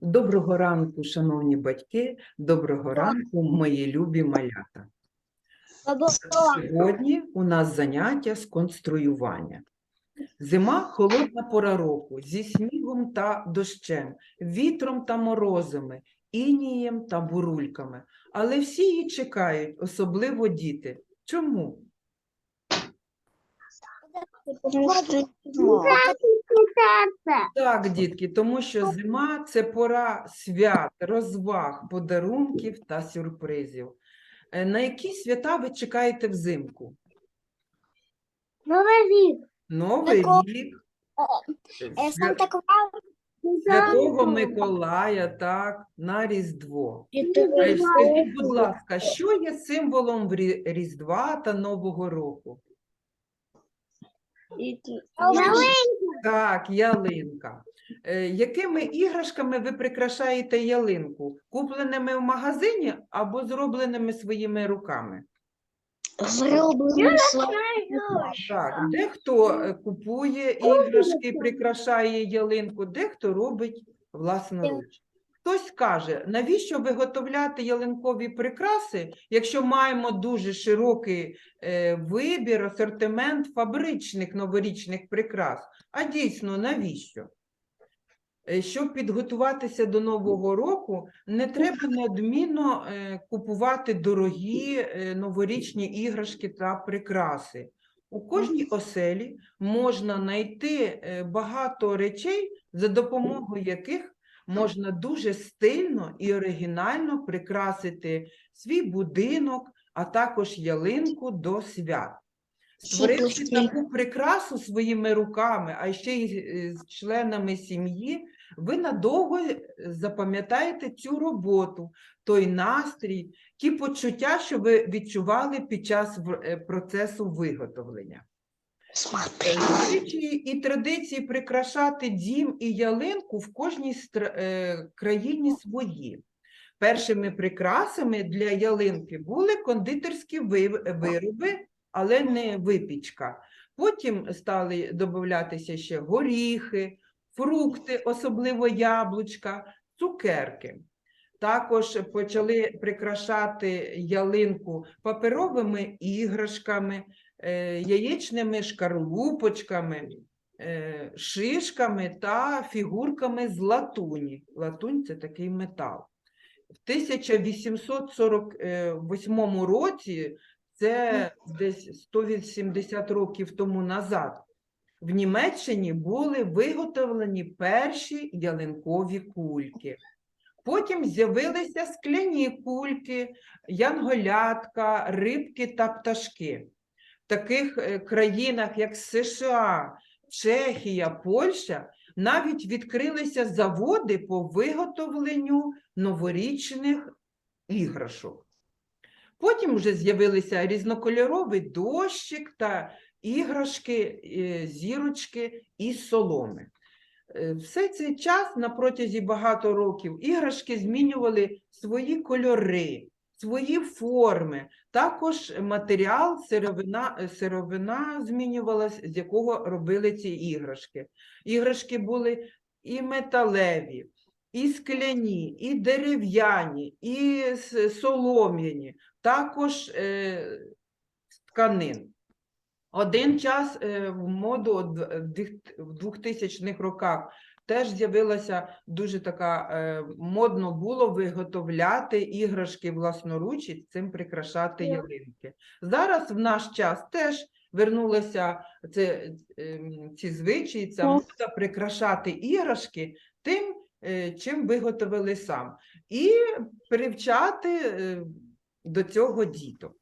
Доброго ранку, шановні батьки, доброго ранку, мої любі малята. Сьогодні у нас заняття з конструювання. Зима холодна пора року зі снігом та дощем, вітром та морозами, інієм та бурульками. Але всі її чекають, особливо діти. Чому? Так, дітки, тому що зима це пора свят, розваг, подарунків та сюрпризів. Е, На які свята ви чекаєте взимку? Новий рік. Новий рік, Е, Санта-Клаус. Святого Миколая, так, на Різдво. Е, Скажіть, будь ласка, що є символом Різдва та Нового року? Так, ялинка. Е, Якими іграшками ви прикрашаєте ялинку? Купленими в магазині або зробленими своїми руками? Зроблено Так, дехто е, купує іграшки, прикрашає ялинку, дехто робить власноруч. Хтось каже, навіщо виготовляти ялинкові прикраси, якщо маємо дуже широкий е, вибір, асортимент фабричних новорічних прикрас? А дійсно, навіщо? Е, Щоб підготуватися до Нового року, не треба неодмінно е, купувати дорогі новорічні іграшки та прикраси. У кожній оселі можна знайти багато речей, за допомогою яких можна дуже стильно і оригінально прикрасити свій будинок, а також ялинку до свят. Створивши таку прикрасу своїми руками, а ще й з членами сім'ї, ви надовго е, запам'ятаєте цю роботу, той настрій, ті почуття, що ви відчували під час е, процесу виготовлення. Е, Звичаї і традиції прикрашати дім і ялинку в кожній е, країні свої. Першими прикрасами для ялинки були кондитерські вироби, але не випічка. Потім стали додаватися ще горіхи, фрукти, особливо яблучка, цукерки. Також почали прикрашати ялинку паперовими іграшками, е, яєчними шкарлупочками, е, шишками та фігурками з латуні. Латунь це такий метал. В 1848 році, це десь 180 років тому назад, в Німеччині були виготовлені перші ялинкові кульки. Потім з'явилися скляні кульки, янголятка, рибки та пташки. Таких е, країнах, як США, Чехія, Польща, навіть відкрилися заводи по виготовленню новорічних іграшок. Потім вже з'явилися різнокольоровий дощик та іграшки, е, зірочки із соломи. Е, Все цей час на протязі багато років іграшки змінювали свої кольори, свої форми. Також матеріал, сировина, е, сировина змінювалась, з якого робили ці іграшки. Іграшки були і металеві, і скляні, і дерев'яні, і солом'яні, також е, тканин. Один час е, в моду в 2000-х роках теж з'явилася дуже така е, модно було виготовляти іграшки власноруч і цим прикрашати ялинки. Зараз в наш час теж вернулися це, ем, ці звичаї, ця мода прикрашати іграшки тим, е, чим виготовили сам, і привчати е, до цього діток.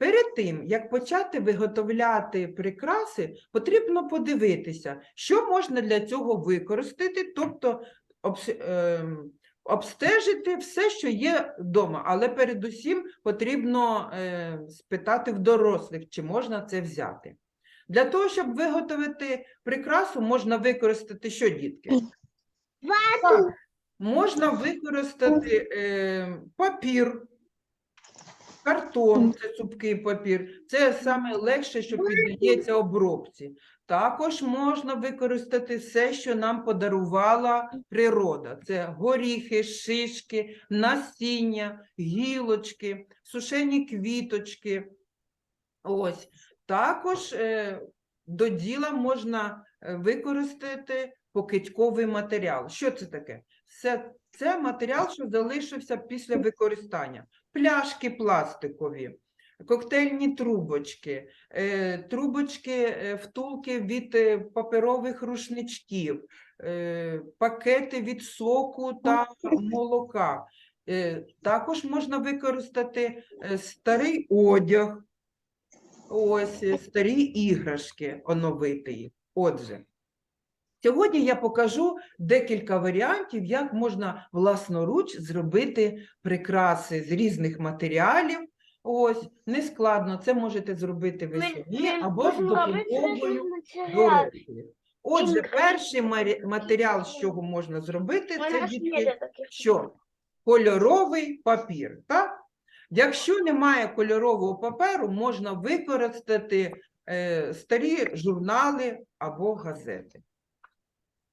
Перед тим, як почати виготовляти прикраси, потрібно подивитися, що можна для цього використати, тобто ем, обстежити все, що є вдома. Але передусім потрібно е, спитати в дорослих, чи можна це взяти. Для того, щоб виготовити прикрасу, можна використати що, дітки? Так, можна використати е, папір, картон, це цупкий папір. Це саме легше, що піддається обробці. Також можна використати все, що нам подарувала природа. Це горіхи, шишки, насіння, гілочки, сушені квіточки. Ось. Також е, до діла можна е, використати покидьковий матеріал. Що це таке? Це, це матеріал, що залишився після використання. Пляшки пластикові, коктейльні трубочки, е, трубочки, е, втулки від е, паперових рушничків, пакети від соку та молока. Також можна використати старий одяг, ось старі іграшки, оновити їх. Отже, сьогодні я покажу декілька варіантів, як можна власноруч зробити прикраси з різних матеріалів. Ось, нескладно, це можете зробити ви самі або з допомогою дорослих. Отже, перший матеріал, з чого можна зробити, це дітки, що кольоровий папір. Так? Якщо немає кольорового паперу, можна використати е, старі журнали або газети.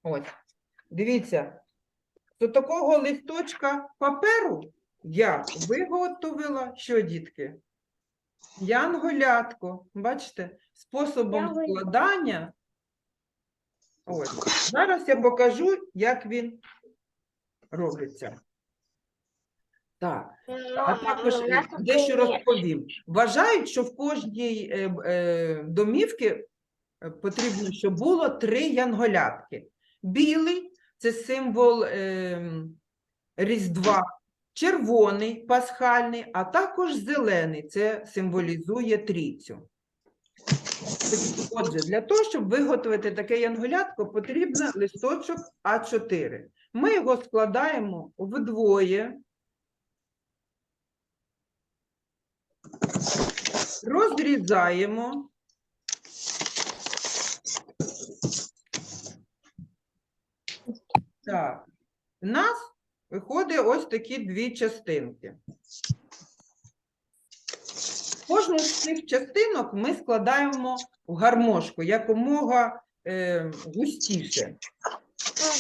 Ось, дивіться, до такого листочка паперу я виготовила, що, дітки? Янголятко. Бачите, способом складання. Ось. Зараз я покажу, як він робиться. Так, а також дещо розповім. Вважають, що в кожній е, е, домівці е, потрібно, щоб було три янголятки. Білий це символ е, Різдва, червоний пасхальний, а також зелений це символізує трійцю. Отже, для того, щоб виготовити таке янголятко, потрібен листочок А4. Ми його складаємо вдвоє. Розрізаємо. Так, у нас виходить ось такі дві частинки. Кожну з цих частинок ми складаємо в гармошку якомога е, густіше.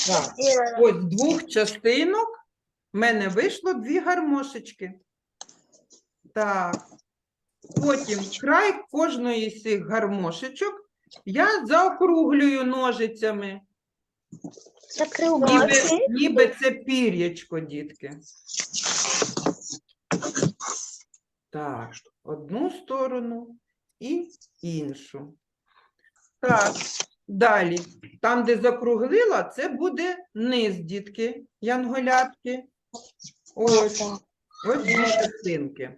Так. Ось з двох частинок в мене вийшло дві гармошечки. Так. Потім край кожної з цих гармошечок я заокруглюю ножицями. Ніби, ніби це пір'ячко, дітки. Так, одну сторону і іншу. Так, далі. Там, де закруглила, це буде низ, дітки, янголятки. Ось, ось дві частинки.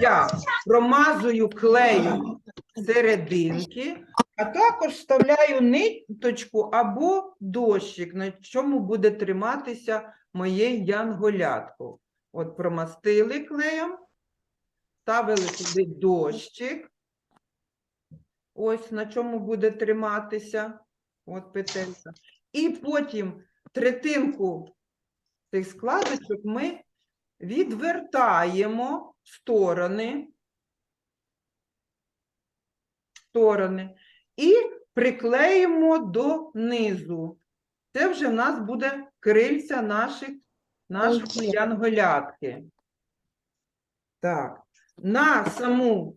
Я промазую клею серединки, а також вставляю ниточку або дощик, на чому буде триматися моє янголятко. От промастили клеєм, ставили туди дощик. Ось на чому буде триматися. От петелька. І потім третинку цих складочок ми відвертаємо сторони. сторони і приклеїмо до низу. Це вже в нас буде крильця наших, нашої янголятки. Так, на саму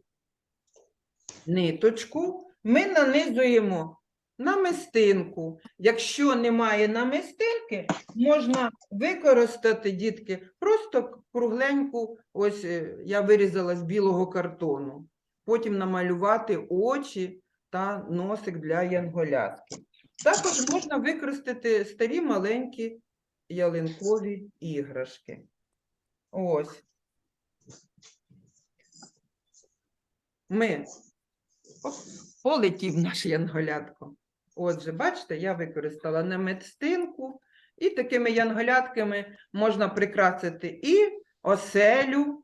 ниточку ми нанизуємо намистинку. Якщо немає намистинки, можна використати, дітки, просто кругленьку, ось е, я вирізала з білого картону. Потім намалювати очі та носик для янголятки. Також можна використати старі маленькі ялинкові іграшки. Ось. Ми полетів наш янголятко. Отже, бачите, я використала намистинку, і такими янголятками можна прикрасити і оселю,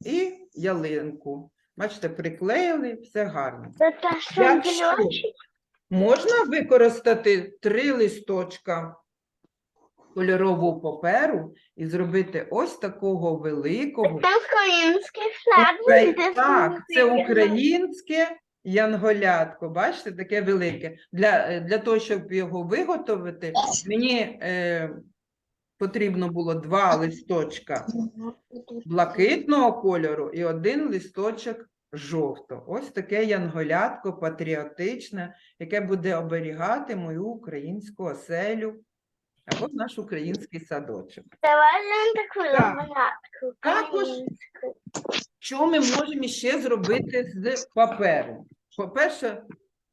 і ялинку. Бачите, приклеїли, все гарно. Якщо можна використати три листочка кольорового паперу і зробити ось такого великого. Це український Украї- Так, це українське янголятко, бачите, таке велике. Для, е, для того, щоб його виготовити, мені е, потрібно було два листочка блакитного кольору і один листочок жовтого. Ось таке янголятко патріотичне, яке буде оберігати мою українську оселю або наш український садочок. Давай нам таку Так. ламанатку. Також Що ми можемо ще зробити з паперу? По-перше,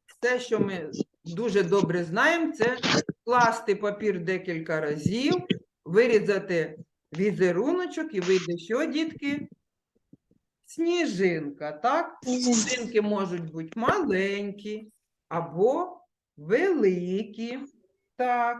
все, що ми дуже добре знаємо, це скласти папір декілька разів, вирізати візеруночок і вийде що, дітки? Сніжинка, так? Сніжинки можуть бути маленькі або великі. Так.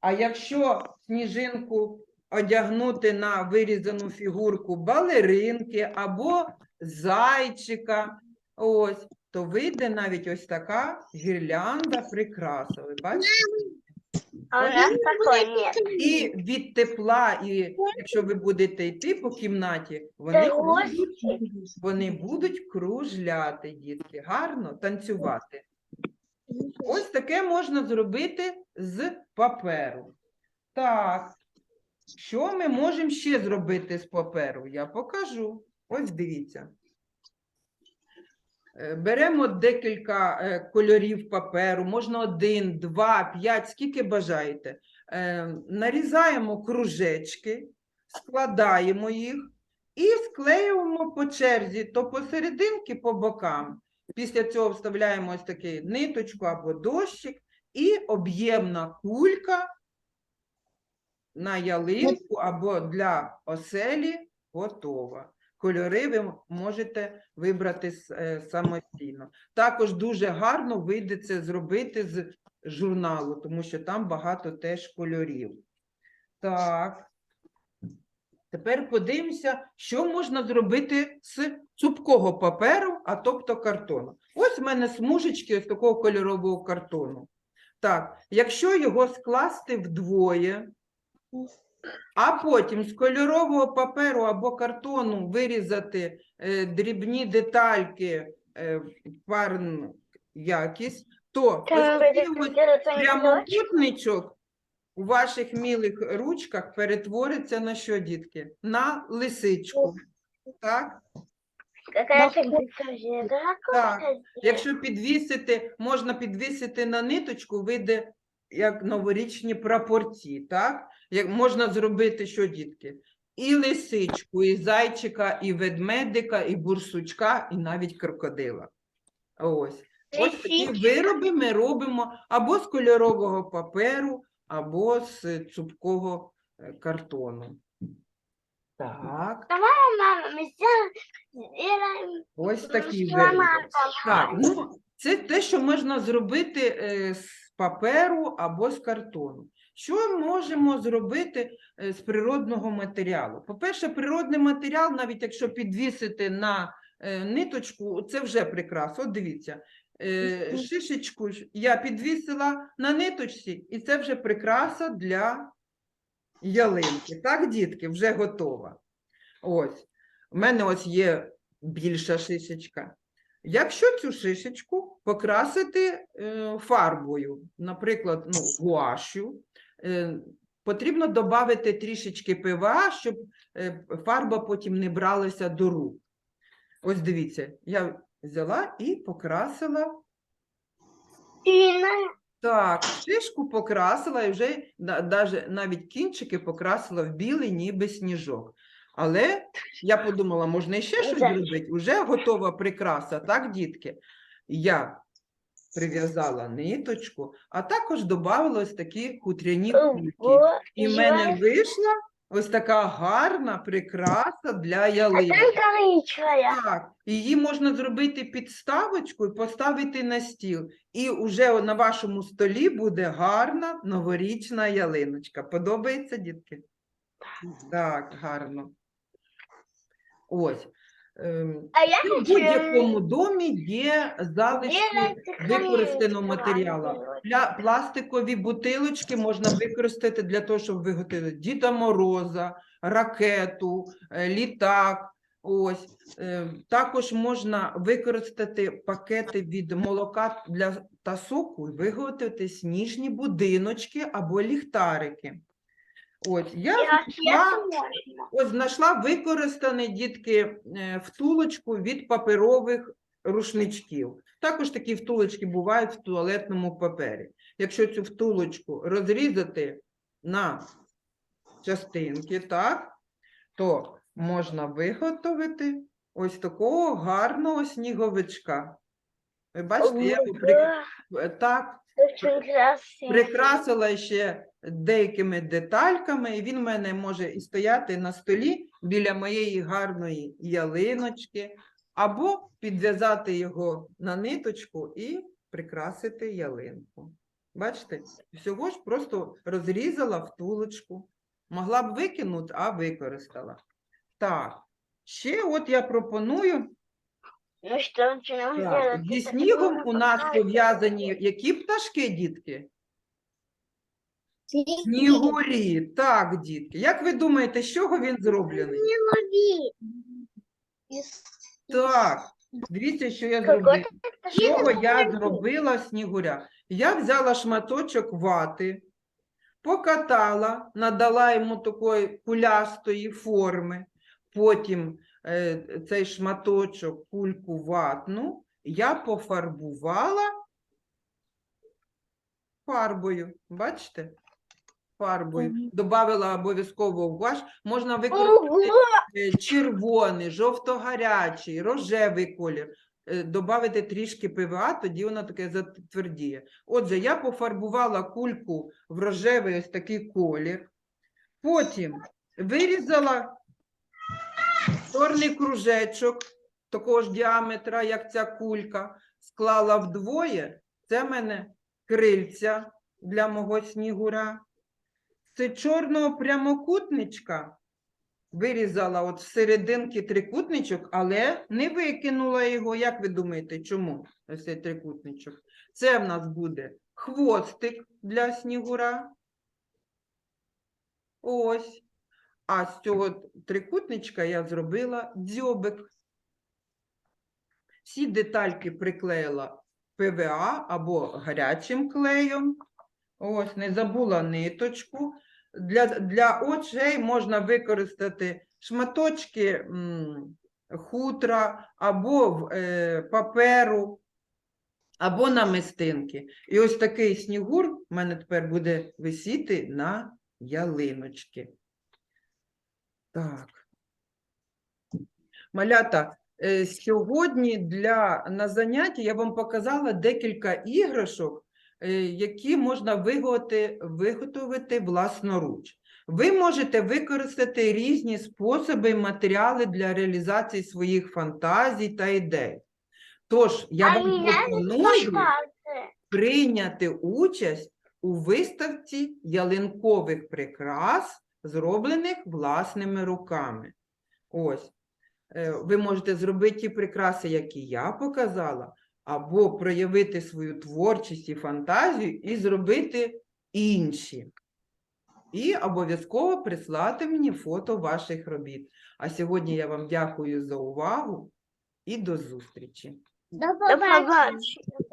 А якщо сніжинку одягнути на вирізану фігурку балеринки або зайчика, ось, то вийде навіть ось така гірлянда прикраса. Ви бачите? Нас. І від тепла, і якщо ви будете йти по кімнаті, вони будуть, вони будуть кружляти, дітки, гарно танцювати. Ось таке можна зробити з паперу. Так. Що ми можемо ще зробити з паперу? Я покажу. Ось дивіться. Е, Беремо декілька е, кольорів паперу, можна один, два, п'ять, скільки бажаєте. Е, Нарізаємо кружечки, складаємо їх і склеюємо по черзі, то посерединки, по бокам. Після цього вставляємо ось таку ниточку або дощик, і об'ємна кулька на ялинку або для оселі готова. Кольори ви можете вибрати е, самостійно. Також дуже гарно вийде це зробити з журналу, тому що там багато теж кольорів. Так. Тепер подивимося, що можна зробити з цупкого паперу, а тобто картону. Ось в мене смужечки ось такого кольорового картону. Так, якщо його скласти вдвоє, а потім з кольорового паперу або картону вирізати е, дрібні детальки е, парну якість, то ось ось прямокутничок у ваших мілих ручках перетвориться на що, дітки? На лисичку. Так? Какая-то. Так. Якщо підвісити, можна підвісити на ниточку, вийде як новорічні прапорці, так? Як можна зробити що, дітки? І лисичку, і зайчика, і ведмедика, і бурсучка, і навіть крокодила. Ось. Ось такі вироби ми робимо або з кольорового паперу, або з цупкого е, картону. Так, Мама, мы сделаем, сделаем ось такі вироби. Так, ну це те, що можна зробити е, з паперу або з картону. Що можемо зробити е, з природного матеріалу? По-перше, природний матеріал, навіть якщо підвісити на е, ниточку, це вже прикраса. От дивіться, е, шишечку я підвісила на ниточці, і це вже прикраса для ялинки. Так, дітки, вже готова. Ось. У мене ось є більша шишечка. Якщо цю шишечку покрасити е, фарбою, наприклад, ну, гуашю, е, потрібно додати трішечки ПВА, щоб е, фарба потім не бралася до рук. Ось дивіться, я взяла і покрасила так, шишку покрасила і вже навіть кінчики покрасила в білий, ніби сніжок. Але я подумала, можна ще щось зробити. Уже готова прикраса, так, дітки? Я прив'язала ниточку, а також додавала ось такі хутряні кульки. І в мене вийшла ось така гарна прикраса для ялинки. Так, її можна зробити підставочку і поставити на стіл. І вже на вашому столі буде гарна новорічна ялиночка. Подобається, дітки? Так, гарно. Ось. ем, А я В будь-якому домі є залишки використаного матеріалу. Пля- пластикові бутилочки можна використати для того, щоб виготовити Діда Мороза, ракету, е, літак, Ось е, також можна використати пакети від молока для та соку і виготовити сніжні будиночки або ліхтарики. Ось я знайшла, ось знайшла використані дітки е, втулочку від паперових рушничків. Також такі втулочки бувають в туалетному папері. Якщо цю втулочку розрізати на частинки, так, то можна виготовити ось такого гарного сніговичка. Ви бачите, я його при... Ого, е, так прикрасила ще деякими детальками, і він в мене може і стояти на столі біля моєї гарної ялиночки, або підв'язати його на ниточку і прикрасити ялинку. Бачите, всього ж просто розрізала втулочку. Могла б викинути, а використала. Так, ще от я пропоную Ну що, чи нам так, зі снігом у нас пов'язані які пташки, дітки? Снігурі. Так, дітки. Як ви думаєте, з чого він зроблений? Снігурі. Так, дивіться, що я зробила. З що чого я зробила снігуря? Я взяла шматочок вати, покатала, надала йому такої кулястої форми, потім е, цей шматочок, кульку ватну, я пофарбувала фарбою. Бачите? Фарбою. Добавила обов'язково гуаш. Можна використати е, червоний, жовто-гарячий, рожевий колір. Е, Добавити трішки ПВА, тоді воно таке затвердіє. Отже, я пофарбувала кульку в рожевий ось такий колір. Потім вирізала чорний кружечок такого ж діаметра, як ця кулька, склала вдвоє. Це в мене крильця для мого снігура. Це чорного прямокутничка вирізала от всерединки трикутничок, але не викинула його. Як ви думаєте, чому ось цей трикутничок? Це в нас буде хвостик для снігура. Ось. А з цього трикутничка я зробила дзьобик. Всі детальки приклеїла ПВА або гарячим клеєм. Ось, не забула ниточку. Для, для очей можна використати шматочки хутра або е, паперу, або намистинки. І ось такий снігур в мене тепер буде висіти на ялиночки. Так. Малята, е, сьогодні для, на занятті я вам показала декілька іграшок, які можна виготовити, виготовити власноруч. Ви можете використати різні способи і матеріали для реалізації своїх фантазій та ідей. Тож, я вам пропоную прийняти участь у виставці ялинкових прикрас, зроблених власними руками. Ось. Е, Ви можете зробити ті прикраси, які я показала, або проявити свою творчість і фантазію і зробити інші. І обов'язково прислати мені фото ваших робіт. А сьогодні я вам дякую за увагу і до зустрічі. До побачення.